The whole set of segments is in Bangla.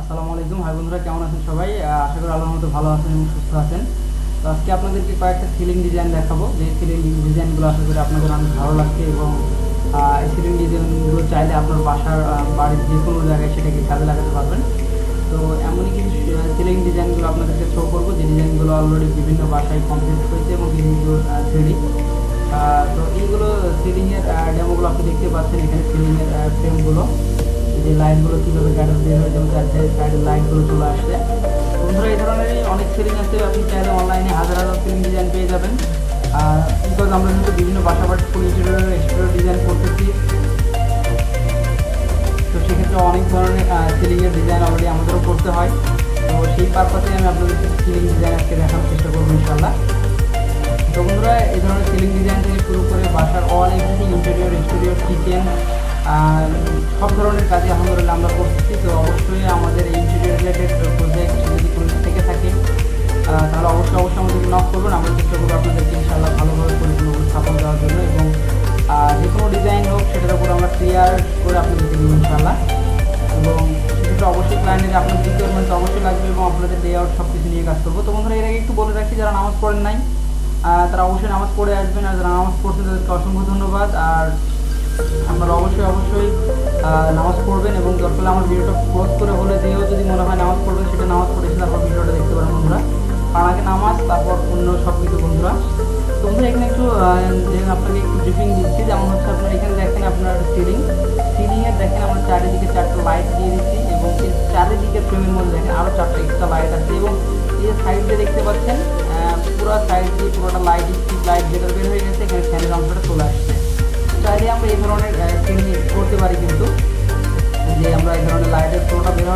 আসসালামু আলাইকুম। ভাই বন্ধুরা, কেমন আছেন সবাই? আশা করি আল্লাহর মতো ভালো আছেন এবং সুস্থ আছেন। তো আজকে আপনাদেরকে কয়েকটা সিলিং ডিজাইন দেখাবো। যে সিলিং ডিজাইনগুলো আশা করি আপনাদের অনেক ভালো লাগছে এবং এই সিলিং ডিজাইনগুলো চাইলে আপনার বাসার বাড়ির যে কোনো জায়গায় সেটাকে কাজে লাগাতে পারবেন। তো এমনই কিছু সিলিং ডিজাইনগুলো আপনাদেরকে শো করব। যে ডিজাইনগুলো অলরেডি বিভিন্ন বাসায় কমপ্লিট হয়েছে এবং বিভিন্ন থ্রিডি তো এইগুলো সিলিংয়ের ডেমোগুলো আপনি দেখতে পাচ্ছেন এখানে সিলিংয়ের ফ্রেমগুলো যে লাইনগুলো কীভাবে গার্ডার বের হয়ে যাবে তার সাইডের লাইনগুলো চলে আসছে বন্ধুরা, এই ধরনের অনেক সিলিং আছে, আপনি চাইলে অনলাইনে হাজার হাজার সিলিং ডিজাইন পেয়ে যাবেন। আর বিকজ আমরা কিন্তু বিভিন্ন বাসা ফুল ইন্টেরিয়র এক্সটেরিয়র ডিজাইন করতেছি, তো সেক্ষেত্রে অনেক ধরনের সিলিংয়ের ডিজাইন অলরেডি আমাদেরও করতে হয়। তো সেই পারপাসে আমি আপনাদেরকে সিলিং ডিজাইন আজকে দেখানোর চেষ্টা করব ইনশাল্লাহ তো বন্ধুরা, এই ধরনের সিলিং ডিজাইন থেকে শুরু করে বাসার all everything interior exterior kitchen সব ধরনের কাজে আলহামদুলিল্লাহ আমরা করতেছি তো অবশ্যই আমাদের ইন্টেরিয়র রিলেটেড প্রজেক্ট যদি কোনো থেকে থাকে তাহলে অবশ্যই অবশ্যই আমাদের নক করবেন। আমরা চেষ্টা করব আপনাদেরকে ইনশাআল্লাহ ভালোভাবে পরিপূর্ণ স্থাপন দেওয়ার জন্য এবং যে কোনো ডিজাইন হোক, সেটার উপর আমরা ক্লিয়ার করে আপনাদেরকে দেবো ইনশাআল্লাহ। এবং সেক্ষেত্রে অবশ্যই ক্লায়েন্টের আপনার রিকোয়ারমেন্ট অবশ্যই লাগবে এবং আপনাদের ডে আউট সব কিছু নিয়ে কাজ করব। তো বন্ধুরা, এর আগে একটু বলে রাখি, যারা নামাজ পড়েন নাই তারা অবশ্যই নামাজ পড়ে আসবেন আর যারা নামাজ পড়ছেন তাদেরকে অসংখ্য ধন্যবাদ। আর আপনারা অবশ্যই অবশ্যই নামাজ পড়বেন এবং দরকার হলে আমার ভিডিওটা ক্লোজ করে বলে দিয়েও যদি মনে হয় নামাজ পড়বেন, সেটা নামাজ পড়ে এসে তারপর ভিডিওটা দেখতে পারেন বন্ধুরা। তার আগে নামাজ, তারপর অন্য সব কিছু বন্ধুরা বন্ধুরা, এখানে একটু আপনাকে একটু ব্রিফিং দিচ্ছি, যেমন হচ্ছে আপনার এখানে দেখেন আপনার সিলিং সিলিংয়ে দেখেন আমরা চারিদিকে চারটে লাইট দিয়ে দিচ্ছি এবং এই চারিদিকে ফ্রেমের মধ্যে দেখেন আরও চারটে এক্সট্রা লাইট আছে এবং এই সাইড দেখতে পাচ্ছেন পুরো সাইড দিয়ে পুরোটা লাইট স্ট্রিপ লাইট যেটা বের হয়ে গেছে, এখানে ফ্যানের অংশটা চলে আসছে। চাইলে আমরা এই ধরনের করতে পারি কিন্তু। যে আমরা এই ধরনের লাইটের ফ্লোটা বের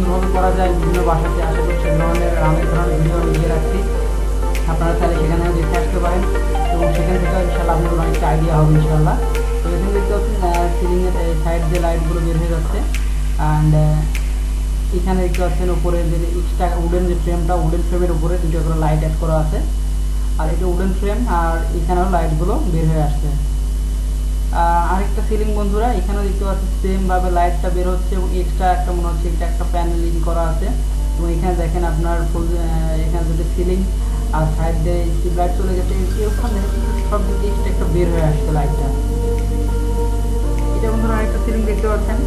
সুন্দরভাবে করা যায়, বিভিন্ন বাসাতে আশা করি সে ধরনের অনেক ধরনের ভিডিও আমি দিয়ে রাখছি। আপনারা তাহলে সেখানেও দেখতে আসতে পারেন। এবং সেখান থেকে ইনশাল্লাহ আপনাদের অনেকটা আইডিয়া হবে ইনশাল্লাহ তো এখানে দেখতে পাচ্ছেন সিলিংয়ের সাইড দিয়ে লাইটগুলো বের হয়ে যাচ্ছে। অ্যান্ড এখানে দেখতে পাচ্ছেন, উপরে যে এক্সট্রা উডেন যে ফ্রেমটা উডেন ফ্রেমের উপরে দুটো করে লাইট অ্যাড করা আছে। আর এটা উডেন ফ্রেম আর এখানেও লাইটগুলো বের হয়ে আসছে। সিলিং বন্ধুরা, এখানেও দেখতে পাচ্ছি সেম ভাবে লাইটটা বের হচ্ছে এবং এক্সট্রা একটা মনে হচ্ছে এটা একটা প্যানেলিং করা আছে। এবং এখানে দেখেন আপনার এখানে দুটো সিলিং আর সাইড দিয়ে লাইট চলে গেছে। ওখানে সব দিকে এক্সট্রা একটা বের হয়ে আসছে লাইটটা এটা বন্ধুরা আরেকটা সিলিং দেখতে পাচ্ছেন।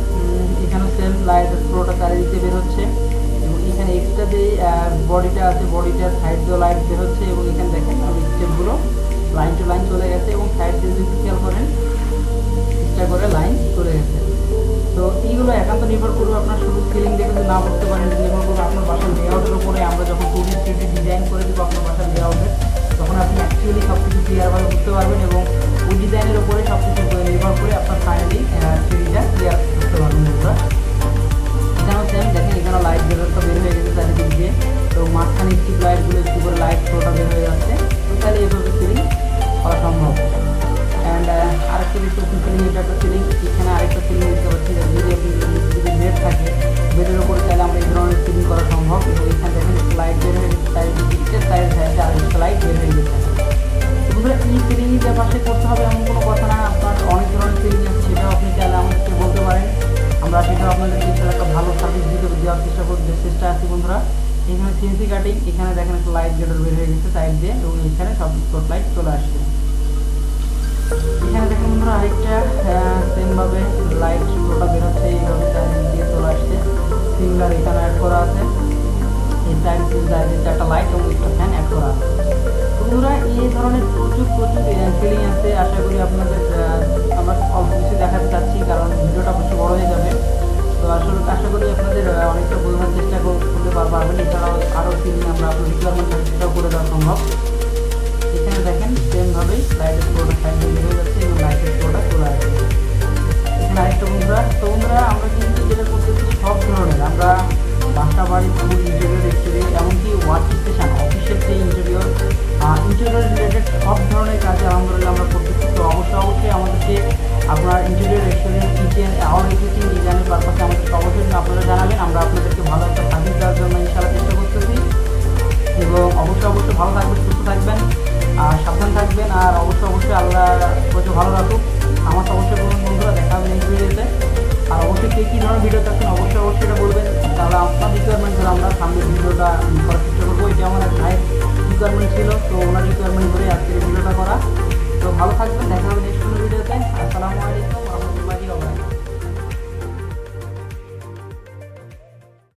এখানেও সেম লাইট পুরোটা চারিদিকে বের হচ্ছে। এবং এখানে এক্সট্রা যে বডিটা আছে বডিটার সাইড দিয়ে লাইট বের হচ্ছে এবং এখানে দেখেন স্টেপগুলো লাইন টু লাইন চলে গেছে। এবং সাইড দিয়ে যদি খেয়াল করেন চেষ্টা করে লাইন চলে গেছে তো এইগুলো একান্ত নির্ভর করবে আপনার শুধু ফিলিং দেখে না করতে পারেন নির্ভর করবে আপনার লাইট গেটার বের হয়ে গেছে সাইড দিয়ে, এবং এখানে সব স্পট লাইট চলে আসছে। এখানে দেখেন বন্ধুরা, আরেকটা সেম ভাবে লাইট পুরোটা বেরোচ্ছে এইভাবে চারিদিক দিয়ে চলে আসছে। সিঙ্গার এখানে অ্যাড করা আছে। এই সাইড সাইডে চারটা লাইট এবং একটা ফ্যান অ্যাড করা আছে। বন্ধুরা, এই ধরনের প্রচুর প্রচুর ফিলিং আছে। আশা করি আপনাদের আমরা অল্প কিছু দেখাতে চাচ্ছি, কারণ ভিডিওটা বেশি বড় হয়ে যাবে। তো আসলে আশা করি আপনাদের অনেকটা বোঝানোর চেষ্টা করতে পার- পারবেন সম্ভব এখানে দেখেন সেমভাবেই লাইটের পুরোটা সাইড দিয়ে বের হয়ে যাচ্ছে এবং লাইটের পুরোটা চলে আসবে এখানে আরেকটা বন্ধুরা তো বন্ধুরা আর অবশ্যই অবশ্যই আল্লাহ প্রচুর ভালো রাখুক আমার সমস্যা কোনো বন্ধুরা দেখা হবে নেক্সট ভিডিওতে আর অবশ্যই কে কী ধরনের ভিডিও থাকছেন অবশ্যই অবশ্যই এটা বলবেন। তাহলে আপনার রিকোয়ারমেন্ট করে আমরা সামনের ভিডিওটা করার চেষ্টা করব। এটা আমার এক ভাইয়ের রিকোয়ারমেন্ট ছিল, তো ওনার রিকোয়ারমেন্ট করে আজকে ভিডিওটা করা। তো ভালো থাকবে